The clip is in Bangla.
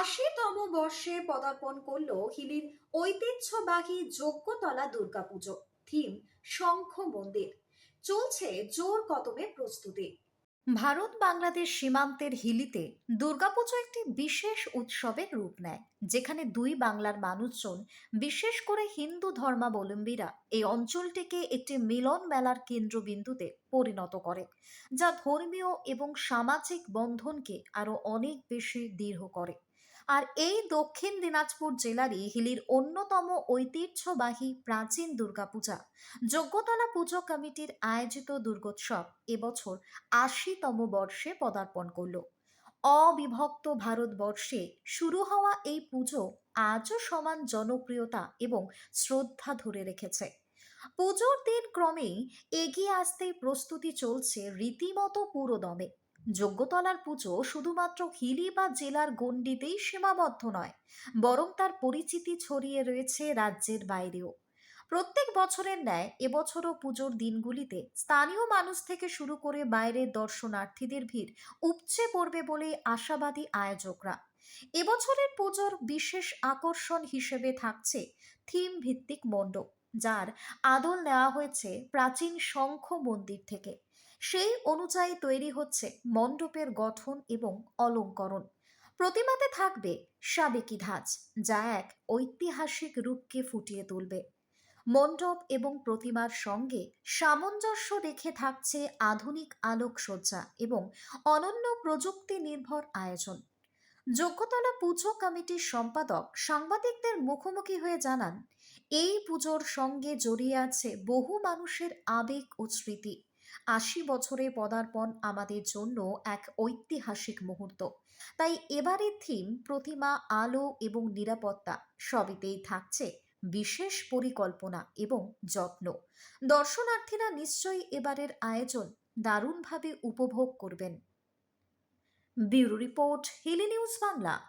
আশিতম বর্ষে পদার্পণ করল হিলির ঐতিহ্যবাহী যজ্ঞতলা দুর্গাপুজো। থিম, শঙ্খ মন্দির। চলছে জোর কদমে প্রস্তুতি। ভারত বাংলাদেশ সীমান্তের হিলিতে দুর্গাপুজো একটি বিশেষ উৎসবের রূপ নেয়, যেখানে দুই বাংলার মানুষজন, বিশেষ করে হিন্দু ধর্মাবলম্বীরা, এই অঞ্চলটিকে একটি মিলন মেলার কেন্দ্রবিন্দুতে পরিণত করে, যা ধর্মীয় এবং সামাজিক বন্ধনকে আরও অনেক বেশি দৃঢ় করে। আর এই দক্ষিণ দিনাজপুর জেলারই হিলির অন্যতম ঐতিহ্যবাহী প্রাচীন দুর্গাপূজা। যোগ্যতলা পুজো কমিটির আয়োজিত দুর্গোৎসব এবছর আশিতম বর্ষে পদার্পণ করল। অবিভক্ত ভারতবর্ষে শুরু হওয়া এই পুজো আজও সমান জনপ্রিয়তা এবং শ্রদ্ধা ধরে রেখেছে। পুজোর দিন ক্রমেই এগিয়ে আসতেই প্রস্তুতি চলছে রীতিমতো পুরোদমে। যজ্ঞতলার পুজো শুধুমাত্র হিলি বা জেলার গণ্ডিতেই সীমাবদ্ধ নয়, বরং তার পরিচিতি ছড়িয়ে রয়েছে রাজ্যের বাইরেও। প্রত্যেক বছরের ন্যায় এবছরও পুজোর দিনগুলিতে স্থানীয় মানুষ থেকে শুরু করে বাইরের দর্শনার্থীদের ভিড় উপচে পড়বে বলে আশাবাদী আয়োজকরা। এবছরের পুজোর বিশেষ আকর্ষণ হিসেবে থাকছে থিম ভিত্তিক মণ্ডপ, যার আদল নেওয়া হয়েছে প্রাচীন শঙ্খ মন্দির থেকে। সেই অনুযায়ী তৈরি হচ্ছে মণ্ডপের গঠন এবং অলঙ্করণ। প্রতিমাতে থাকবে সাবেকি ধাঁচ, যা এক ঐতিহাসিক রূপকে ফুটিয়ে তুলবে। মণ্ডপ এবং প্রতিমার সঙ্গে সামঞ্জস্য রেখে থাকছে আধুনিক আলোকসজ্জা এবং অনন্য প্রযুক্তি নির্ভর আয়োজন। যোগ্যতলা পুজো কমিটির সম্পাদক সাংবাদিকদের মুখোমুখি হয়ে জানান, এই পুজোর সঙ্গে জড়িয়ে আছে বহু মানুষের আবেগ ও স্মৃতি। আশি বছরে পদার্পণ আমাদের জন্য এক ঐতিহাসিক মুহূর্ত। তাই এবারের থিম প্রতিমা, আলো এবং নিরাপত্তা সবেতেই থাকছে বিশেষ পরিকল্পনা এবং যত্ন। দর্শনার্থীরা নিশ্চয়ই এবারের আয়োজন দারুণভাবে উপভোগ করবেন। Bureau report, Hili news Bangla.